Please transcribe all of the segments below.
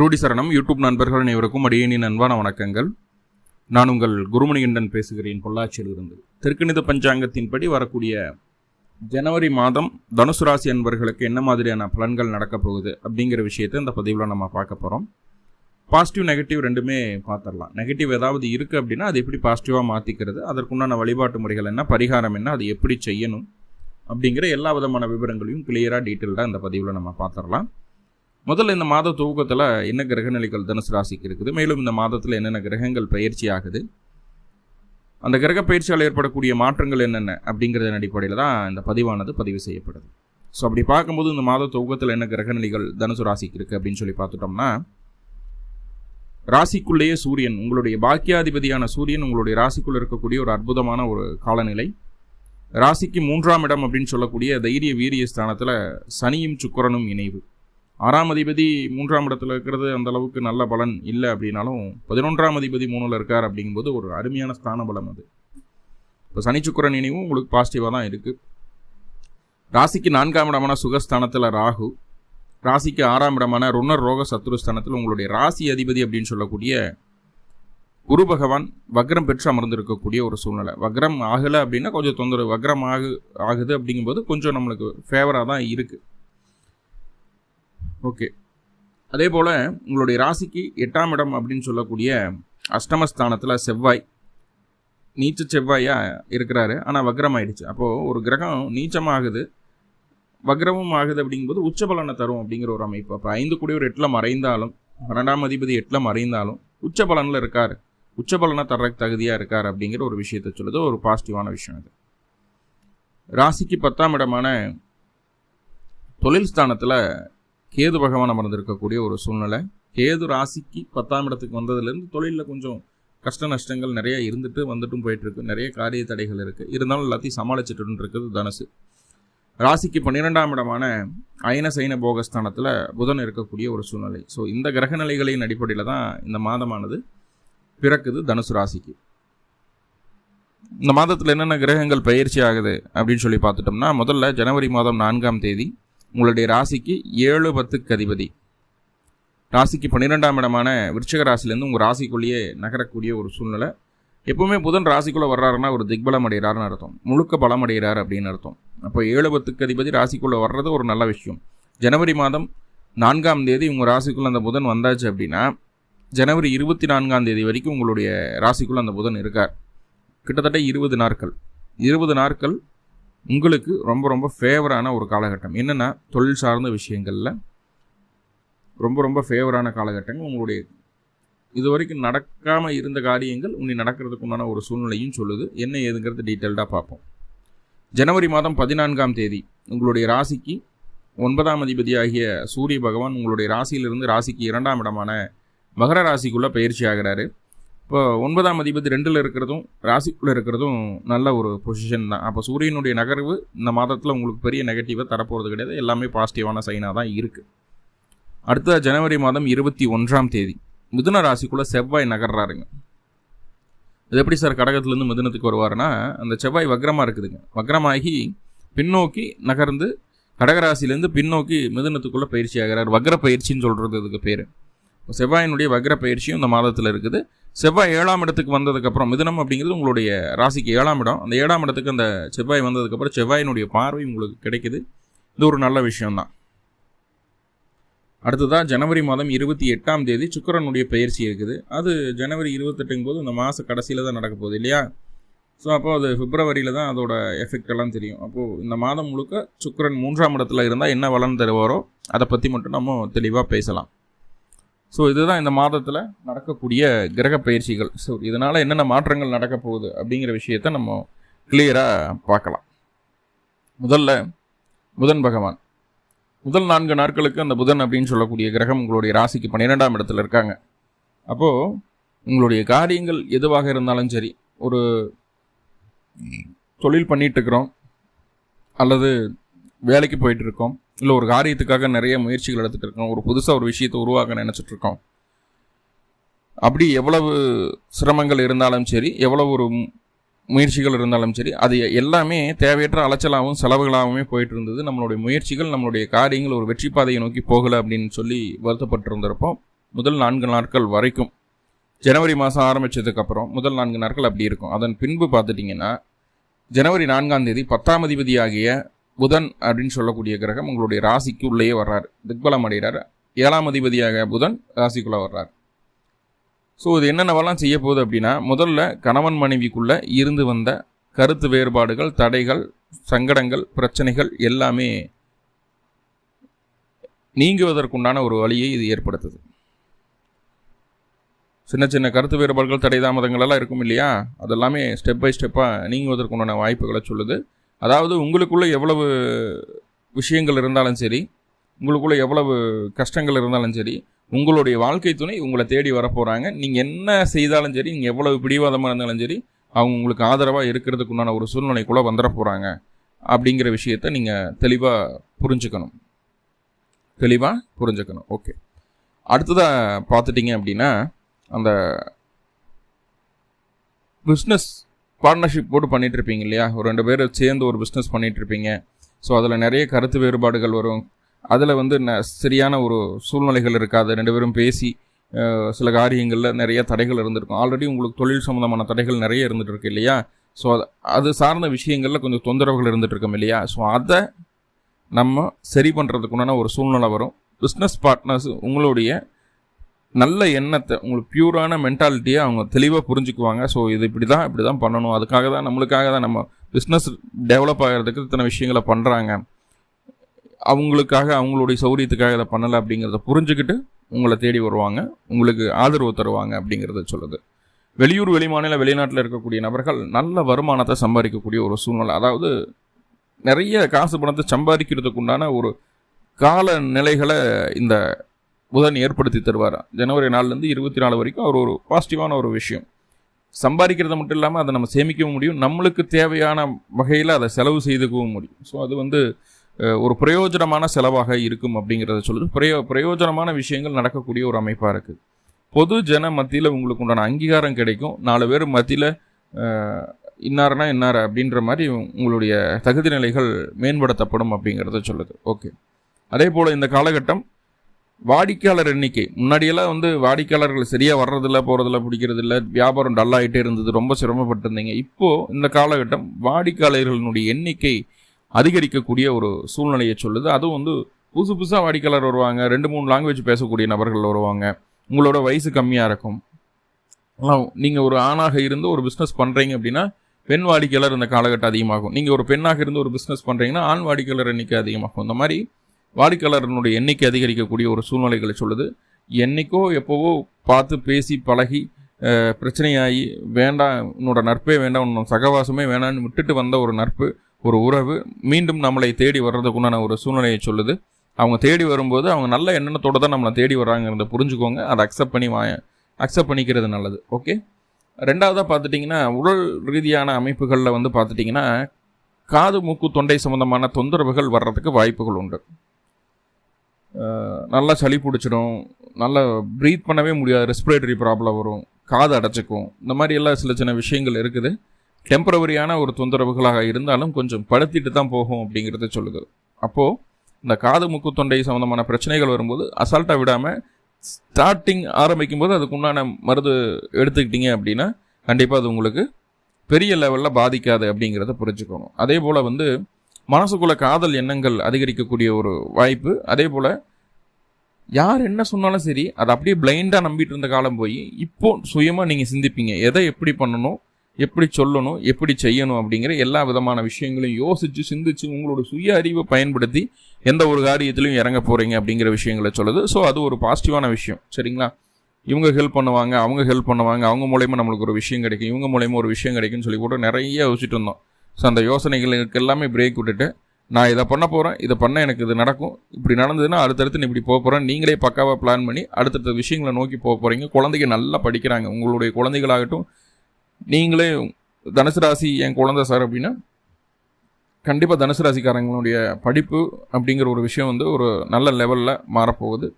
குருடி சரணம். யூடியூப் நண்பர்கள் அனைவருக்கும் அடியேனின் அன்பான வணக்கங்கள். நான் உங்கள் குருமணிகண்டன் பேசுகிறேன். பொள்ளாச்சியிலிருந்து. பஞ்சாங்கத்தின் பஞ்சாங்கத்தின்படி வரக்கூடிய ஜனவரி மாதம் தனுசு ராசி அன்பர்களுக்கு என்ன மாதிரியான பலன்கள் நடக்கப் போகுது அப்படிங்கிற விஷயத்தை இந்த பதிவில் நம்ம பார்க்க போகிறோம் பாசிட்டிவ் நெகட்டிவ் ரெண்டுமே பார்த்துடலாம். நெகட்டிவ் ஏதாவது இருக்குது அப்படின்னா அது எப்படி பாசிட்டிவாக மாற்றிக்கிறது அதற்குண்டான வழிபாட்டு முறைகள் என்ன பரிகாரம் என்ன அது எப்படி செய்யணும் அப்படிங்கிற எல்லா விதமான விவரங்களையும் கிளியராக டீட்டெயில்டாக இந்த பதிவில் நம்ம பார்த்துடலாம். முதல்ல இந்த மாத துவக்கத்தில் என்ன கிரகநிலைகள் தனுசு ராசிக்கு இருக்குது? மேலும் இந்த மாதத்தில் என்னென்ன கிரகங்கள் பயிற்சி ஆகுது? அந்த கிரக பயிற்சியால் ஏற்படக்கூடிய மாற்றங்கள் என்னென்ன? அப்படிங்கிறதன் அடிப்படையில் தான் இந்த பதிவானது பதிவு செய்யப்படுது. ஸோ அப்படி பார்க்கும்போது இந்த மாத துவக்கத்தில் என்ன கிரகநிலைகள் தனுசு ராசிக்கு இருக்குது அப்படின்னு சொல்லி பார்த்துட்டோம்னா ராசிக்குள்ளேயே சூரியன் உங்களுடைய பாக்கியாதிபதியான சூரியன் உங்களுடைய ராசிக்குள்ளே இருக்கக்கூடிய ஒரு அற்புதமான ஒரு காலநிலை. ராசிக்கு மூன்றாம் இடம் அப்படின்னு சொல்லக்கூடிய தைரிய வீரிய ஸ்தானத்தில் சனியும் சுக்கரனும் இணைவு. ஆறாம் அதிபதி மூன்றாம் இடத்துல இருக்கிறது அந்த அளவுக்கு நல்ல பலன் இல்லை அப்படின்னாலும் பதினொன்றாம் அதிபதி மூணில் இருக்கார் அப்படிங்கும்போது ஒரு அருமையான ஸ்தான பலம் அது. இப்போ சனிச்சுக்கரன் நினைவும் உங்களுக்கு பாசிட்டிவாக தான் இருக்குது ராசிக்கு நான்காம் இடமான சுகஸ்தானத்தில் ராகு. ராசிக்கு ஆறாம் இடமான ருணர் ரோக சத்ருஸ்தானத்தில் உங்களுடைய ராசி அதிபதி அப்படின்னு சொல்லக்கூடிய குரு பகவான் வக்ரம் பெற்று அமர்ந்திருக்கக்கூடிய ஒரு சூழ்நிலை. வக்ரம் ஆகலை அப்படின்னா கொஞ்சம் தொந்தரவு வக்ரம் ஆகு ஆகுது அப்படிங்கும்போது கொஞ்சம் நம்மளுக்கு ஃபேவராக தான் இருக்குது ஓகே. அதே போல் உங்களுடைய ராசிக்கு எட்டாம் இடம் அப்படின்னு சொல்லக்கூடிய அஷ்டமஸ்தானத்தில் செவ்வாய். நீச்ச செவ்வாயாக இருக்கிறாரு. ஆனால் வக்ரம் ஆயிடுச்சு. அப்போது ஒரு கிரகம் நீச்சமாகுது. வக்ரமும் ஆகுது அப்படிங்கும்போது உச்ச பலனை தரும் அப்படிங்கிற ஒரு அமைப்பு. அப்போ ஐந்து கூடிய ஒரு எட்டில் மறைந்தாலும் பன்னெண்டாம் அதிபதி எட்டில் மறைந்தாலும் உச்ச பலனில் இருக்கார். உச்ச பலனை தர்றதுக்கு தகுதியாக இருக்கார் அப்படிங்கிற ஒரு விஷயத்தை சொல்லுது. ஒரு பாசிட்டிவான விஷயம் அது ராசிக்கு பத்தாம் இடமான தொழில் ஸ்தானத்தில் கேது பகவான் அமர்ந்திருக்கக்கூடிய ஒரு சூழ்நிலை. கேது ராசிக்கு பத்தாம் இடத்துக்கு வந்ததுலேருந்து தொழிலில் கொஞ்சம் கஷ்ட நஷ்டங்கள் நிறைய இருந்துட்டு வந்துட்டும் போயிட்டுருக்கு நிறைய காரிய தடைகள் இருக்குது இருந்தாலும் எல்லாத்தையும் சமாளிச்சுட்டு இருக்குது தனுசு. ராசிக்கு பன்னிரெண்டாம் இடமான அயன சைன போகஸ்தானத்தில் புதன் இருக்கக்கூடிய ஒரு சூழ்நிலை. ஸோ இந்த கிரக நிலைகளின் அடிப்படையில் தான் இந்த மாதமானது பிறக்குது தனுசு ராசிக்கு. இந்த மாதத்தில் என்னென்ன கிரகங்கள் பயிற்சி ஆகுது அப்படின்னு சொல்லி பார்த்துட்டோம்னா முதல்ல ஜனவரி மாதம் நான்காம் தேதி உங்களுடைய ராசிக்கு ஏழு பத்துக்கு அதிபதி. ராசிக்கு பன்னிரெண்டாம் இடமான விருச்சக ராசிலேருந்து உங்கள் ராசிக்குள்ளேயே நகரக்கூடிய ஒரு சூழ்நிலை. எப்பவுமே புதன் ராசிக்குள்ளே வர்றாருன்னா ஒரு திக்பலம் அடைகிறாருன்னு அர்த்தம். முழுக்க பலம் அடைகிறார் அப்படின்னு அர்த்தம். அப்போ ஏழு பத்துக்கு அதிபதி ராசிக்குள்ளே வர்றது ஒரு நல்ல விஷயம். ஜனவரி மாதம் நான்காம் தேதி உங்கள் ராசிக்குள்ளே அந்த புதன் வந்தாச்சு அப்படின்னா ஜனவரி இருபத்தி நான்காம் தேதி வரைக்கும் உங்களுடைய ராசிக்குள்ளே அந்த புதன் இருக்கார். கிட்டத்தட்ட இருபது நாட்கள். இருபது நாட்கள் உங்களுக்கு ரொம்ப ரொம்ப ஃபேவரான ஒரு காலகட்டம். என்னென்னா தொழில் சார்ந்த விஷயங்களில் ரொம்ப ரொம்ப ஃபேவரான காலகட்டங்கள் உங்களுடைய இது வரைக்கும் நடக்காமல் இருந்த காரியங்கள் உன்னை நடக்கிறதுக்கு உண்டான ஒரு சூழ்நிலையும் சொல்லுது. என்ன ஏதுங்கிறது டீட்டெயில்டாக பார்ப்போம். ஜனவரி மாதம் பதினான்காம் தேதி உங்களுடைய ராசிக்கு ஒன்பதாம் அதிபதியாகிய சூரிய பகவான் உங்களுடைய ராசியிலிருந்து ராசிக்கு இரண்டாம் இடமான மகர ராசிக்குள்ளே பயிற்சி ஆகிறாரு. இப்போ ஒன்பதாம் அதிபதி ரெண்டில் இருக்கிறதும் ராசிக்குள்ளே இருக்கிறதும் நல்ல ஒரு பொசிஷன் தான். அப்போ சூரியனுடைய நகர்வு இந்த மாதத்தில் உங்களுக்கு பெரிய நெகட்டிவாக தரப்போகிறது கிடையாது. எல்லாமே பாசிட்டிவான சைனாக தான் இருக்குது அடுத்த ஜனவரி மாதம் இருபத்தி ஒன்றாம் தேதி மிதுன ராசிக்குள்ளே செவ்வாய் நகர்றாருங்க. இது எப்படி சார் கடகத்துலேருந்து மிதுனத்துக்கு வருவாருன்னா அந்த செவ்வாய் வக்ரமாக இருக்குதுங்க. வக்ரமாகி பின்னோக்கி நகர்ந்து கடகராசிலேருந்து பின்னோக்கி மிதுனத்துக்குள்ளே பயிற்சி ஆகிறார். வக்ர பயிற்சின்னு சொல்கிறது இதுக்கு பேர். செவ்வாயினுடைய வக்ர பயிற்சியும் இந்த மாதத்தில் இருக்குது. செவ்வாய் ஏழாம் இடத்துக்கு வந்ததுக்கப்புறம் மிதனம் அப்படிங்கிறது உங்களுடைய ராசிக்கு ஏழாம் இடம். அந்த ஏழாம் இடத்துக்கு அந்த செவ்வாய் வந்ததுக்கப்புறம் செவ்வாயினுடைய பார்வை உங்களுக்கு கிடைக்குது. இது ஒரு நல்ல விஷயம்தான். அடுத்ததாக ஜனவரி மாதம் இருபத்தி எட்டாம் தேதி சுக்கரனுடைய பயிற்சி இருக்குது. அது ஜனவரி இருபத்தெட்டுங்கும் போது இந்த மாத கடைசியில் தான் நடக்க போகுது இல்லையா? ஸோ அப்போது அது பிப்ரவரியில் தான் அதோட எஃபெக்ட் எல்லாம் தெரியும். அப்போது இந்த மாதம் முழுக்க சுக்கரன் மூன்றாம் இடத்துல இருந்தால் என்ன வளம் தருவாரோ அதை பற்றி மட்டும் நம்ம தெளிவாக பேசலாம். ஸோ இதுதான் இந்த மாதத்தில் நடக்கக்கூடிய கிரக பயிற்சிகள். ஸோ இதனால் என்னென்ன மாற்றங்கள் நடக்க போகுது அப்படிங்கிற விஷயத்த நம்ம கிளியராக பார்க்கலாம். முதல்ல புதன் பகவான். முதல் நான்கு நாட்களுக்கு அந்த புதன் அப்படின்னு சொல்லக்கூடிய கிரகம் உங்களுடைய ராசிக்கு பன்னிரெண்டாம் இடத்துல இருக்காங்க. அப்போது உங்களுடைய காரியங்கள் எதுவாக இருந்தாலும் சரி ஒரு தொழில் பண்ணிகிட்ருக்குறோம் இருக்கிறோம் அல்லது வேலைக்கு போயிட்டு இருக்கோம் இல்லை ஒரு காரியத்துக்காக நிறைய முயற்சிகள் எடுத்துகிட்டு இருக்கோம். ஒரு புதுசாக ஒரு விஷயத்தை உருவாக்க நினச்சிட்ருக்கோம் அப்படி எவ்வளவு சிரமங்கள் இருந்தாலும் சரி எவ்வளவு ஒரு முயற்சிகள் இருந்தாலும் சரி அது எல்லாமே தேவையற்ற அலைச்சலாகவும் செலவுகளாகவுமே போயிட்டு இருந்தது. நம்மளுடைய முயற்சிகள் நம்மளுடைய காரியங்கள் ஒரு வெற்றி பாதையை நோக்கி போகலை அப்படின்னு சொல்லி வருத்தப்பட்டிருந்திருப்போம் முதல் நான்கு நாட்கள் வரைக்கும் ஜனவரி மாதம் ஆரம்பித்ததுக்கப்புறம் முதல் நான்கு நாட்கள் அப்படி இருக்கும். அதன் பின்பு பார்த்துட்டிங்கன்னா ஜனவரி நான்காம் தேதி பத்தாம் அதிபதியாகிய புதன் அப்படின்னு சொல்லக்கூடிய கிரகம் உங்களுடைய ராசிக்கு உள்ளேயே வர்றார். திக்பலம் அடைகிறார். ஏழாம் அதிபதியாக புதன் ராசிக்குள்ளே வர்றார். ஸோ இது என்னென்னவெல்லாம் செய்ய போகுது அப்படின்னா முதல்ல கணவன் மனைவிக்குள்ளே இருந்து வந்த கருத்து வேறுபாடுகள் தடைகள் சங்கடங்கள் பிரச்சனைகள் எல்லாமே நீங்குவதற்குண்டான ஒரு வழியை இது ஏற்படுத்துது. சின்ன சின்ன கருத்து வேறுபாடுகள் தடை தாமதங்கள் எல்லாம் இருக்கும் இல்லையா? அதெல்லாமே ஸ்டெப் பை ஸ்டெப்பாக நீங்குவதற்குண்டான வாய்ப்புகளை சொல்லுது. அதாவது உங்களுக்குள்ளே எவ்வளவு விஷயங்கள் இருந்தாலும் சரி உங்களுக்குள்ளே எவ்வளவு கஷ்டங்கள் இருந்தாலும் சரி உங்களுடைய வாழ்க்கை துணை உங்களை தேடி வரப்போகிறாங்க நீங்கள் என்ன செய்தாலும் சரி நீங்கள் எவ்வளவு பிடிவாதமாக இருந்தாலும் சரி அவங்க உங்களுக்கு ஆதரவாக இருக்கிறதுக்கு உண்டான ஒரு சூழ்நிலைக்குள்ளே வந்துட போகிறாங்க அப்படிங்கிற விஷயத்த நீங்கள் தெளிவாக புரிஞ்சுக்கணும். தெளிவாக புரிஞ்சுக்கணும். ஓகே அடுத்ததாக பார்த்துட்டிங்க அப்படின்னா அந்த பிஸ்னஸ் பார்ட்னர்ஷிப் போட்டு பண்ணிகிட்டு இருப்பீங்க இல்லையா? ஒரு ரெண்டு பேர் சேர்ந்து ஒரு பிஸ்னஸ் பண்ணிகிட்டு இருப்பீங்க ஸோ அதில் நிறைய கருத்து வேறுபாடுகள் வரும். அதில் வந்து ந சரியான ஒரு சூழ்நிலைகள் இருக்காது. ரெண்டு பேரும் பேசி சில காரியங்களில் நிறைய தடைகள் இருந்திருக்கும். ஆல்ரெடி உங்களுக்கு தொழில் சம்மந்தமான தடைகள் நிறைய இருந்துகிட்டு இருக்கு இல்லையா? ஸோ அது அது சார்ந்த விஷயங்களில் கொஞ்சம் தொந்தரவுகள் இருந்துகிட்ருக்கோம் இல்லையா? ஸோ அதை நம்ம சரி பண்ணுறதுக்குண்டான ஒரு சூழ்நிலை வரும். பிஸ்னஸ் பார்ட்னர்ஸ் உங்களுடைய நல்ல எண்ணத்தை உங்களுக்கு பியூரான மென்டாலிட்டியை அவங்க தெளிவாக புரிஞ்சுக்குவாங்க. ஸோ இது இப்படி தான் இப்படி தான் பண்ணணும். அதுக்காக தான் நம்மளுக்காக தான் நம்ம பிஸ்னஸ் டெவலப் ஆகிறதுக்கு இத்தனை விஷயங்களை பண்ணுறாங்க அவங்களுக்காக அவங்களுடைய சௌரியத்துக்காக இதை பண்ணலை அப்படிங்கிறத புரிஞ்சுக்கிட்டு உங்களை தேடி வருவாங்க. உங்களுக்கு ஆதரவு தருவாங்க அப்படிங்கிறத சொல்லுது. வெளியூர் வெளிமாநில வெளிநாட்டில் இருக்கக்கூடிய நபர்கள் நல்ல வருமானத்தை சம்பாதிக்கக்கூடிய ஒரு சூழ்நிலை. அதாவது நிறைய காசு பணத்தை சம்பாதிக்கிறதுக்கு உண்டான ஒரு கால நிலைகளை இந்த புதன் ஏற்படுத்தி தருவார்? ஜனவரி நாலுலேருந்து இருபத்தி நாலு வரைக்கும் அவர் ஒரு பாசிட்டிவான ஒரு விஷயம். சம்பாதிக்கிறது மட்டும் இல்லாமல் அதை நம்ம சேமிக்கவும் முடியும். நம்மளுக்கு தேவையான வகையில் அதை செலவு செய்துக்கவும் முடியும். ஸோ அது வந்து ஒரு பிரயோஜனமான செலவாக இருக்கும் அப்படிங்கிறத சொல்லுது பிரயோ பிரயோஜனமான விஷயங்கள் நடக்கக்கூடிய ஒரு அமைப்பாக இருக்குது பொது ஜன மத்தியில் உங்களுக்கு உண்டான அங்கீகாரம் கிடைக்கும். நாலு பேர் மத்தியில் இன்னார்னா இன்னார் அப்படின்ற மாதிரி உங்களுடைய தகுதி நிலைகள் மேம்படுத்தப்படும் அப்படிங்கிறத சொல்லுது. ஓகே அதே போல் இந்த காலகட்டம் வாடிக்கையாளர் எண்ணிக்கை. முன்னாடியெல்லாம் வந்து வாடிக்கையாளர்கள் சரியாக வர்றதில்ல போகிறதில்ல பிடிக்கிறதில்ல வியாபாரம் டல்லாகிட்டே இருந்தது ரொம்ப சிரமப்பட்டிருந்தீங்க. இப்போது இந்த காலகட்டம் வாடிக்கையாளர்களினுடைய எண்ணிக்கை அதிகரிக்கக்கூடிய ஒரு சூழ்நிலையை சொல்லுது. அதுவும் வந்து புதுசு புதுசாக வாடிக்கையாளர் வருவாங்க ரெண்டு மூணு லாங்குவேஜ் பேசக்கூடிய நபர்கள் வருவாங்க உங்களோட வயசு கம்மியாக இருக்கும். நீங்கள் ஒரு ஆணாக இருந்து ஒரு பிஸ்னஸ் பண்ணுறீங்க அப்படின்னா பெண் வாடிக்கையாளர் இந்த காலகட்டம் அதிகமாகும். நீங்கள் ஒரு பெண்ணாக இருந்து ஒரு பிஸ்னஸ் பண்ணுறீங்கன்னா ஆண் வாடிக்கையாளர் எண்ணிக்கை அதிகமாகும். இந்த மாதிரி வாடிக்கையாளர்களுடைய எண்ணிக்கை அதிகரிக்கக்கூடிய ஒரு சூழ்நிலைகளை சொல்லுது. என்னைக்கோ எப்போவோ பார்த்து பேசி பழகி பிரச்சனையாகி வேண்டாம் உன்னோட நட்பே வேண்டாம் உன்னோட சகவாசமே வேண்டாம்னு விட்டுட்டு வந்த ஒரு நட்பு ஒரு உறவு மீண்டும் நம்மளை தேடி வர்றதுக்குண்டான ஒரு சூழ்நிலையை சொல்லுது. அவங்க தேடி வரும்போது அவங்க நல்ல எண்ணத்தோடு தான் நம்மளை தேடி வர்றாங்கிறத புரிஞ்சுக்கோங்க. அதை அக்செப்ட் பண்ணி வா அக்செப்ட் பண்ணிக்கிறது நல்லது. ஓகே ரெண்டாவதாக பார்த்துட்டிங்கன்னா உடல் ரீதியான அமைப்புகளில் வந்து பார்த்துட்டிங்கன்னா காது மூக்கு தொண்டை சம்மந்தமான தொந்தரவுகள் வர்றதுக்கு வாய்ப்புகள் உண்டு. நல்லா சளி பிடிச்சிடும். நல்லா ப்ரீத் பண்ணவே முடியாது. ரெஸ்பிரேட்டரி ப்ராப்ளம் வரும். காது அடைச்சிக்கும். இந்த மாதிரி எல்லாம் சில சின்ன விஷயங்கள் இருக்குது. டெம்பரவரியான ஒரு தொந்தரவுகளாக இருந்தாலும் கொஞ்சம் படுத்திட்டு தான் போகும் அப்படிங்கிறத சொல்லுது. அப்போது இந்த காது முக்கு தொண்டை சம்மந்தமான பிரச்சனைகள் வரும்போது அசால்ட்டாக விடாமல் ஸ்டார்டிங் ஆரம்பிக்கும் போது அதுக்கு உண்டான மருந்து எடுத்துக்கிட்டீங்க அப்படின்னா கண்டிப்பாக அது உங்களுக்கு பெரிய லெவலில் பாதிக்காது அப்படிங்கிறத புரிஞ்சுக்கணும். அதே போல் வந்து மனசுக்குள்ள காதல் எண்ணங்கள் அதிகரிக்கக்கூடிய ஒரு வாய்ப்பு. அதே போல் யார் என்ன சொன்னாலும் சரி அதை அப்படியே பிளைண்டாக நம்பிட்டு இருந்த காலம் போய் இப்போ சுயமாக நீங்கள் சிந்திப்பீங்க. எதை எப்படி பண்ணணும் எப்படி சொல்லணும் எப்படி செய்யணும் அப்படிங்கிற எல்லா விதமான விஷயங்களையும் யோசித்து சிந்திச்சு உங்களோட சுய அறிவை பயன்படுத்தி எந்த ஒரு காரியத்திலையும் இறங்க போகிறீங்க அப்படிங்கிற விஷயங்களை சொல்லுது. ஸோ அது ஒரு பாசிட்டிவான விஷயம். சரிங்களா? இவங்க ஹெல்ப் பண்ணுவாங்க அவங்க ஹெல்ப் பண்ணுவாங்க அவங்க மூலயமா நம்மளுக்கு ஒரு விஷயம் கிடைக்கும் இவங்க மூலயமா ஒரு விஷயம் கிடைக்கும்னு சொல்லி கூட நிறைய யோசிச்சுட்டு இருந்தோம். ஸோ அந்த யோசனைகளுக்கு எல்லாமே பிரேக் விட்டுட்டு நான் இதை பண்ண போகிறேன் இதை பண்ண எனக்கு இது நடக்கும். இப்படி நடந்ததுன்னா அடுத்தடுத்து இப்படி போக போகிறேன் நீங்களே பக்காவாக பிளான் பண்ணி அடுத்தடுத்த விஷயங்களை நோக்கி போக போகிறீங்க குழந்தைங்க நல்லா படிக்கிறாங்க. உங்களுடைய குழந்தைகளாகட்டும் நீங்களே தனுசு ராசி என் குழந்தை சார் அப்படின்னா கண்டிப்பாக தனுசு ராசிக்காரங்களுடைய படிப்பு அப்படிங்கிற ஒரு விஷயம் வந்து ஒரு நல்ல லெவலில் மாறப்போகுது.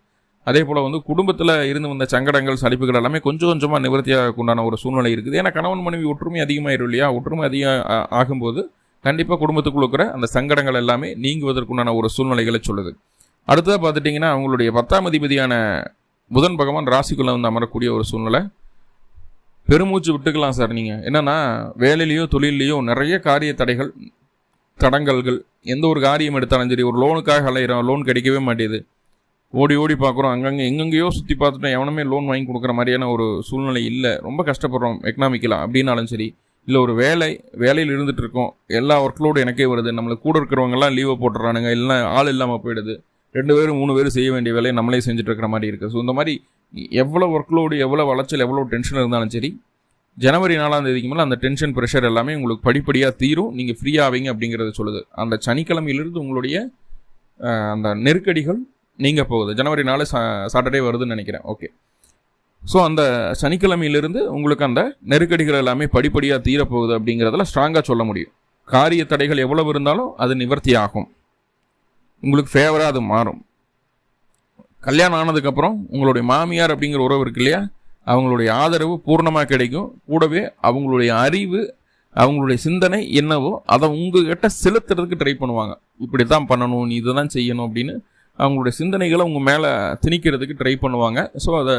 அதே போல் வந்து குடும்பத்தில் இருந்து வந்த சங்கடங்கள் சலிப்புகள் எல்லாமே கொஞ்சம் கொஞ்சமாக நிவர்த்தியாக உண்டான ஒரு சூழ்நிலை இருக்குது. ஏன்னா கணவன் மனைவி ஒற்றுமை அதிகமாயிரும் இல்லையா? ஒற்றுமை அதிகம் ஆகும்போது கண்டிப்பாக குடும்பத்துக்குள்ள இருக்கிற அந்த சங்கடங்கள் எல்லாமே நீங்குவதற்குண்டான ஒரு சூழ்நிலைகளை சொல்லுது. அடுத்ததாக பார்த்துட்டிங்கன்னா அவங்களுடைய பத்தாம் அதிபதியான புதன் பகவான் ராசிக்குள்ளே வந்து அமரக்கூடிய ஒரு சூழ்நிலை. பெருமூச்சு விட்டுக்கலாம் சார் நீங்கள் என்னென்னா வேலையிலையோ தொழிலையோ நிறைய காரிய தடைகள் தடங்கல்கள் எந்த ஒரு காரியம் எடுத்தாலும் சரி ஒரு லோனுக்காக அலையிறோம் லோன் கிடைக்கவே மாட்டேது. ஓடி ஓடி பார்க்குறோம். அங்கங்கே எங்கெங்கேயோ சுற்றி பார்த்துட்டோம் எவனுமே லோன் வாங்கி கொடுக்குற மாதிரியான ஒரு சூழ்நிலை இல்லை. ரொம்ப கஷ்டப்படுறோம் எக்கனாமிக்கலாம் அப்படின்னாலும் சரி இல்லை ஒரு வேலை வேலையில் இருந்துகிட்டு இருக்கோம். எல்லா ஒர்க்லோடும் எனக்கே வருது. நம்மளுக்கு கூட இருக்கிறவங்கெல்லாம் லீவை போட்டுறானுங்க இல்லைன்னா ஆள் இல்லாமல் போயிடுது. ரெண்டு பேரும் மூணு பேரும் செய்ய வேண்டிய வேலையை நம்மளே செஞ்சுட்டு இருக்கிற மாதிரி இருக்குது ஸோ இந்த மாதிரி எவ்வளோ ஒர்க்லோடு எவ்வளோ வளர்ச்சல் எவ்வளோ டென்ஷன் இருந்தாலும் சரி ஜனவரி நாலாம் தேதிக்கு மேலே அந்த டென்ஷன் ப்ரெஷர் எல்லாமே உங்களுக்கு படிப்படியாக தீரும். நீங்கள் ஃப்ரீ ஆவீங்க அப்படிங்கிறத சொல்லுது. அந்த சனிக்கிழமையிலிருந்து உங்களுடைய அந்த நெருக்கடிகள் நீங்கள் போகுது. ஜனவரி நாலு சாட்டர்டே வருதுன்னு நினைக்கிறேன். ஓகே ஸோ அந்த சனிக்கிழமையிலிருந்து உங்களுக்கு அந்த நெருக்கடிகள் எல்லாமே படிப்படியாக தீரப்போகுது அப்படிங்கிறதுல ஸ்ட்ராங்காக சொல்ல முடியும். காரிய தடைகள் எவ்வளவு இருந்தாலும் அது நிவர்த்தி ஆகும் உங்களுக்கு ஃபேவராக அது மாறும். கல்யாணம் ஆனதுக்கப்புறம் உங்களுடைய மாமியார் அப்படிங்கிற உறவு இருக்கு இல்லையா? அவங்களுடைய ஆதரவு பூர்ணமாக கிடைக்கும். கூடவே அவங்களுடைய அறிவு அவங்களுடைய சிந்தனை என்னவோ அதை உங்ககிட்ட செலுத்துறதுக்கு ட்ரை பண்ணுவாங்க. இப்படி தான் பண்ணணும் நீ இதை தான் செய்யணும் அப்படின்னு அவங்களுடைய சிந்தனைகளை உங்கள் மேலே திணிக்கிறதுக்கு ட்ரை பண்ணுவாங்க. ஸோ அதை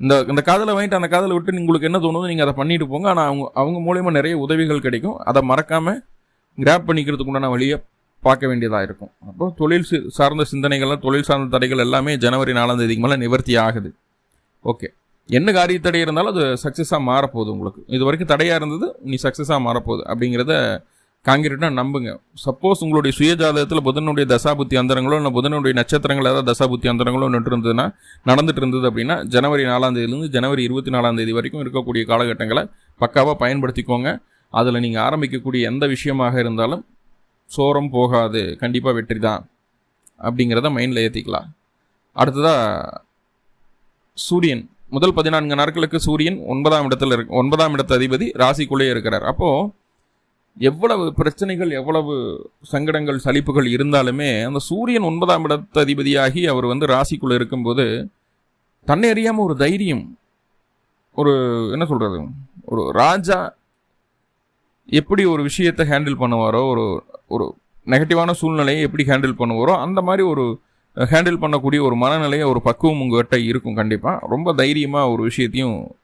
இந்த இந்த காதலை வாங்கிட்டு அந்த காதலை விட்டு உங்களுக்கு என்ன தோணுதோ நீங்கள் அதை பண்ணிட்டு போங்க. ஆனால் அவங்க அவங்க மூலயமா நிறைய உதவிகள் கிடைக்கும். அதை மறக்காமல் கிராப் பண்ணிக்கிறதுக்கு உண்டான வழியை பார்க்க வேண்டியதாக இருக்கும். அப்போ தொழில் சார்ந்த சிந்தனைகள்லாம் தொழில் சார்ந்த தடைகள் எல்லாமே ஜனவரி நாலாம் தேதிக்கு மேலே நிவர்த்தி ஆகுது. ஓகே என்ன காரிய தடை இருந்தாலும் அது சக்ஸஸாக மாறப்போகுது உங்களுக்கு. இது வரைக்கும் தடையாக இருந்தது நீ சக்ஸஸாக மாறப்போகுது அப்படிங்கிறத காங்கிரீட்டாக நம்புங்க. சப்போஸ் உங்களுடைய சுயஜாதகத்தில் புதனுடைய தசாபுத்தி அந்தரங்களோ இல்லை புதனுடைய நட்சத்திரங்கள் ஏதாவது தசாபுத்தி அந்தரங்களோ நின்று இருந்ததுன்னா நடந்துட்டு இருந்தது அப்படின்னா ஜனவரி நாலாம் தேதியிலேருந்து ஜனவரி இருபத்தி நாலாம் தேதி வரைக்கும் இருக்கக்கூடிய காலகட்டங்களை பக்காவாக பயன்படுத்திக்கோங்க. அதில் நீங்கள் ஆரம்பிக்கக்கூடிய எந்த விஷயமாக இருந்தாலும் சோரம் போகாது. கண்டிப்பாக வெற்றி தான். அப்படிங்கிறத மைண்டில் ஏற்றிக்கலாம் அடுத்ததாக சூரியன். முதல் பதினான்கு நாட்களுக்கு சூரியன் ஒன்பதாம் இடத்துல இருக்கு ஒன்பதாம் இடத்த அதிபதி ராசிக்குள்ளே இருக்கிறார். அப்போது எவ்வளவு பிரச்சனைகள் எவ்வளவு சங்கடங்கள் சலிப்புகள் இருந்தாலுமே அந்த சூரியன் ஒன்பதாம் இடத்த அதிபதியாகி அவர் வந்து ராசிக்குள்ளே இருக்கும்போது தன்னை அறியாமல் ஒரு தைரியம் ஒரு என்ன சொல்கிறது ஒரு ராஜா எப்படி ஒரு விஷயத்தை ஹேண்டில் பண்ணுவாரோ ஒரு ஒரு நெகட்டிவான சூழ்நிலையை எப்படி ஹேண்டில் பண்ணுவாரோ அந்த மாதிரி ஒரு ஹேண்டில் பண்ணக்கூடிய ஒரு மனநிலையை ஒரு பக்குவம் உங்கள்கிட்ட இருக்கும் கண்டிப்பாக ரொம்ப தைரியமாக ஒரு விஷயத்தையும்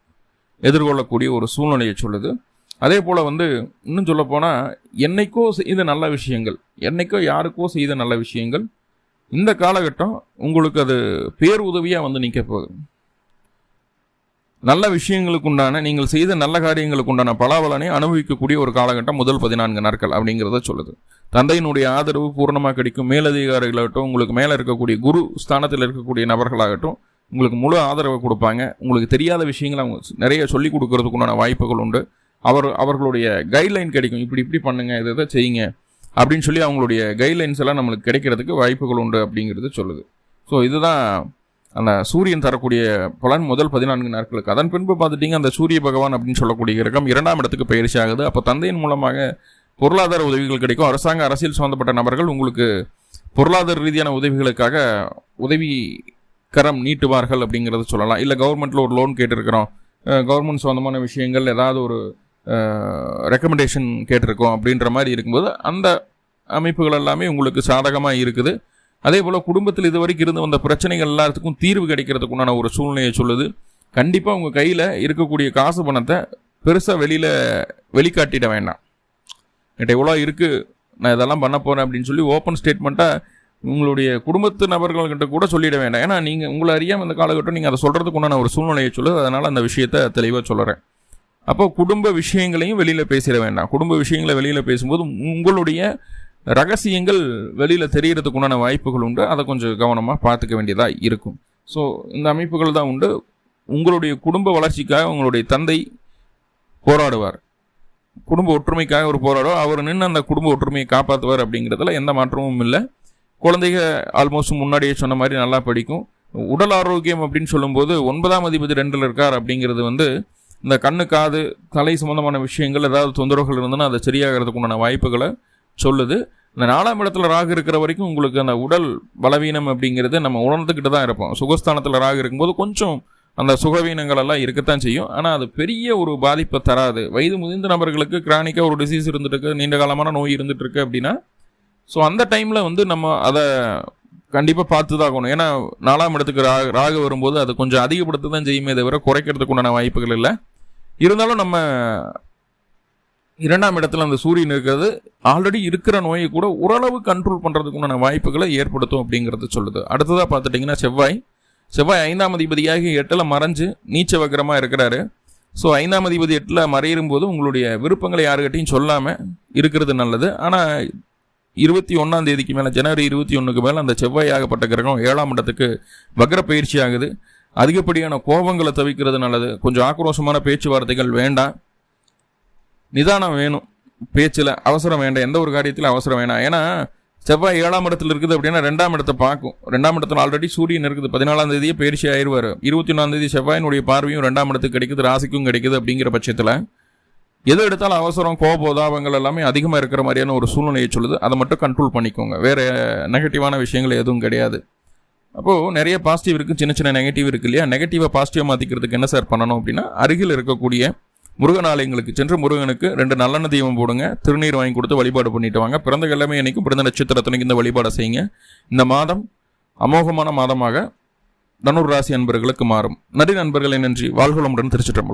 எதிர்கொள்ளக்கூடிய ஒரு சூழ்நிலையை சொல்லுது. அதே போல் வந்து இன்னும் சொல்லப்போனால் என்னைக்கோ செய்த நல்ல விஷயங்கள் என்னைக்கோ யாருக்கோ செய்த நல்ல விஷயங்கள் இந்த காலகட்டம் உங்களுக்கு அது பேர் உதவியாக வந்து நிற்க போகுது. நல்ல விஷயங்களுக்கு உண்டான நீங்கள் செய்த நல்ல காரியங்களுக்கு உண்டான பலாபலனை அனுபவிக்கக்கூடிய ஒரு காலகட்டம் முதல் பதினான்கு நாட்கள் அப்படிங்கிறத சொல்லுது. தந்தையினுடைய ஆதரவு பூர்ணமாக கிடைக்கும். மேலதிகாரிகளாகட்டும் உங்களுக்கு மேலே இருக்கக்கூடிய குரு ஸ்தானத்தில் இருக்கக்கூடிய நபர்களாகட்டும் உங்களுக்கு முழு ஆதரவை கொடுப்பாங்க. உங்களுக்கு தெரியாத விஷயங்களை அவங்க நிறைய சொல்லிக் கொடுக்கறதுக்குண்டான வாய்ப்புகள் உண்டு. அவர் அவர்களுடைய கைட்லைன் கிடைக்கும். இப்படி இப்படி பண்ணுங்க இதை இதை செய்யுங்க அப்படின்னு சொல்லி அவங்களுடைய கைட்லைன்ஸ் எல்லாம் நம்மளுக்கு கிடைக்கிறதுக்கு வாய்ப்புகள் உண்டு அப்படிங்கிறது சொல்லுது. ஸோ இதுதான் அந்த சூரியன் தரக்கூடிய பலன் முதல் பதினான்கு நாட்களுக்கு. அதன் பின்பு பார்த்துட்டிங்க அந்த சூரிய பகவான் அப்படின்னு சொல்லக்கூடிய கிரகம் இரண்டாம் இடத்துக்கு பயிற்சி ஆகுது. அப்போ தந்தையின் மூலமாக பொருளாதார உதவிகள் கிடைக்கும். அரசாங்க அரசியல் சம்மந்தப்பட்ட நபர்கள் உங்களுக்கு பொருளாதார ரீதியான உதவிகளுக்காக உதவி கரம் நீட்டுவார்கள் அப்படிங்கிறத சொல்லலாம். இல்லை கவர்மெண்ட்டில் ஒரு லோன் கேட்டிருக்கிறோம். கவர்மெண்ட் சொந்தமான விஷயங்கள் ஏதாவது ஒரு ரெக்கமெண்டேஷன் கேட்டிருக்கோம் அப்படின்ற மாதிரி இருக்கும்போது அந்த அமைப்புகள் எல்லாமே உங்களுக்கு சாதகமாக இருக்குது. அதே போல் குடும்பத்தில் இது வரைக்கும் இருந்து வந்த பிரச்சனைகள் எல்லாத்துக்கும் தீர்வு கிடைக்கிறதுக்கு உண்டான ஒரு சூழ்நிலையை சொல்லுது. கண்டிப்பாக உங்கள் கையில் இருக்கக்கூடிய காசு பணத்தை பெருசாக வெளியில் வெளிக்காட்டிட வேண்டாம். என்கிட்ட எவ்வளோ இருக்குது நான் இதெல்லாம் பண்ண போகிறேன் அப்படின்னு சொல்லி ஓப்பன் ஸ்டேட்மெண்ட்டாக உங்களுடைய குடும்பத்து நபர்கள்கிட்ட கூட சொல்லிட வேண்டாம். ஏன்னா நீங்கள் உங்களை அறியாமல் இந்த காலகட்டம் நீங்கள் அதை சொல்கிறதுக்கு உண்டான ஒரு சூழ்நிலையை சொல்லுது. அதனால் அந்த விஷயத்தை தெளிவாக சொல்கிறேன் அப்போ குடும்ப விஷயங்களையும் வெளியில் பேசிட வேண்டாம். குடும்ப விஷயங்களை வெளியில் பேசும்போது உங்களுடைய ரகசியங்கள் வெளியில் தெரிகிறதுக்குண்டான வாய்ப்புகள் உண்டு. அதை கொஞ்சம் கவனமாக பார்த்துக்க வேண்டியதாக இருக்கும். ஸோ இந்த அமைப்புகள் தான் உண்டு. உங்களுடைய குடும்ப வளர்ச்சிக்காக உங்களுடைய தந்தை போராடுவார். குடும்ப ஒற்றுமைக்காக ஒரு போராடுவார். அவர் நின்று அந்த குடும்ப ஒற்றுமையை காப்பாற்றுவார் அப்படிங்கிறதுல எந்த மாற்றமும் இல்லை. குழந்தைங்க ஆல்மோஸ்ட் முன்னாடியே சொன்ன மாதிரி நல்லா படிக்கும். உடல் ஆரோக்கியம் அப்படின்னு சொல்லும்போது ஒன்பதாம் அதிபதி ரெண்டில் இருக்கார் அப்படிங்கிறது வந்து இந்த கண்ணு காது தலை சம்மந்தமான விஷயங்கள் ஏதாவது தொந்தரவுகள் இருந்ததுன்னா அதை சரியாகிறதுக்கு உண்டான வாய்ப்புகளை சொல்லுது. இந்த நாலாம் இடத்துல ராகு இருக்கிற வரைக்கும் உங்களுக்கு அந்த உடல் பலவீனம் அப்படிங்கிறது நம்ம உணர்ந்துக்கிட்டு தான் இருப்போம். சுகஸ்தானத்தில் ராகு இருக்கும்போது கொஞ்சம் அந்த சுகவீனங்கள் எல்லாம் இருக்கத்தான் செய்யும். ஆனால் அது பெரிய ஒரு பாதிப்பை தராது. வயது முதிர்ந்த நபர்களுக்கு கிரானிக்காக ஒரு டிசீஸ் இருந்துட்டு இருக்கு நீண்ட காலமான நோய் இருந்துட்டு இருக்கு அப்படின்னா ஸோ அந்த டைமில் வந்து நம்ம அதை கண்டிப்பாக பார்த்து தான் ஆகணும் ஏன்னா நாலாம் இடத்துக்கு ரா ராகு வரும்போது அது கொஞ்சம் அதிகப்படுத்த தான் செய்யுமே தவிர குறைக்கிறதுக்கு உண்டான வாய்ப்புகள் இல்லை. இருந்தாலும் நம்ம இரண்டாம் இடத்துல அந்த சூரியன் இருக்கிறது ஆல்ரெடி இருக்கிற நோயை கூட ஓரளவு கண்ட்ரோல் பண்ணுறதுக்கு உண்டான வாய்ப்புகளை ஏற்படுத்தும் அப்படிங்கிறது சொல்லுது. அடுத்ததாக பார்த்துட்டிங்கன்னா செவ்வாய். செவ்வாய் ஐந்தாம் அதிபதியாகி எட்டில் மறைஞ்சு நீச்ச வக்கரமாக இருக்கிறாரு. ஸோ ஐந்தாம் அதிபதி எட்டில் மறையிடும் போது உங்களுடைய விருப்பங்களை யாருக்கிட்டையும் சொல்லாமல் இருக்கிறது நல்லது. ஆனால் இருபத்தி ஒன்றாம் தேதிக்கு மேலே ஜனவரி இருபத்தி ஒன்றுக்கு மேலே அந்த செவ்வாய் ஆகப்பட்ட கிரகம் ஏழாம் இடத்துக்கு வக்ர பயிற்சி ஆகுது. அதிகப்படியான கோபங்களை தவிக்கிறது நல்லது. கொஞ்சம் ஆக்ரோஷமான பேச்சுவார்த்தைகள் வேண்டாம். நிதானம் வேணும். பேச்சில் அவசரம் வேண்டாம். எந்த ஒரு காரியத்திலும் அவசரம் வேணாம். ஏன்னா செவ்வாய் ஏழாம் இடத்துல இருக்குது அப்படின்னா ரெண்டாம் இடத்தை பார்க்கும். ரெண்டாம் இடத்துல ஆல்ரெடி சூரியன் இருக்குது. பதினாலாம் தேதியே பயிற்சி ஆயிடுவார். இருபத்தி ஒன்றாம் தேதி செவ்வாயினுடைய பார்வையும் ரெண்டாம் இடத்துக்கு கிடைக்குது ராசிக்கும் கிடைக்குது அப்படிங்கிற பட்சத்தில் எது எடுத்தாலும் அவசரம் கோபோதாபங்கள் எல்லாமே அதிகமாக இருக்கிற மாதிரியான ஒரு சூழ்நிலையை சொல்லுது. அதை மட்டும் கண்ட்ரோல் பண்ணிக்கோங்க. வேறு நெகட்டிவான விஷயங்கள் எதுவும் கிடையாது. அப்போது நிறைய பாசிட்டிவ் இருக்குது சின்ன சின்ன நெகட்டிவ் இருக்கு இல்லையா? நெகட்டிவை பாசிட்டிவாக மாற்றிக்கிறதுக்கு என்ன சார் பண்ணணும் அப்படின்னா அருகில் இருக்கக்கூடிய முருகன் ஆலயங்களுக்கு சென்று முருகனுக்கு ரெண்டு நல்லெண்ணெய் தீபம் போடுங்க. திருநீர் வாங்கி கொடுத்து வழிபாடு பண்ணிட்டு வாங்க. பிறந்த கிழமை அன்னைக்கும் பிறந்த நட்சத்திரத்தனைக்கு இந்த வழிபாடை செய்யுங்க. இந்த மாதம் அமோகமான மாதமாக தனுர் ராசி அன்பர்களுக்கு மாறும். நன்றி நண்பர்களை நன்றி. வாழ்வளமுடன் திருச்சிட்டம்பலம்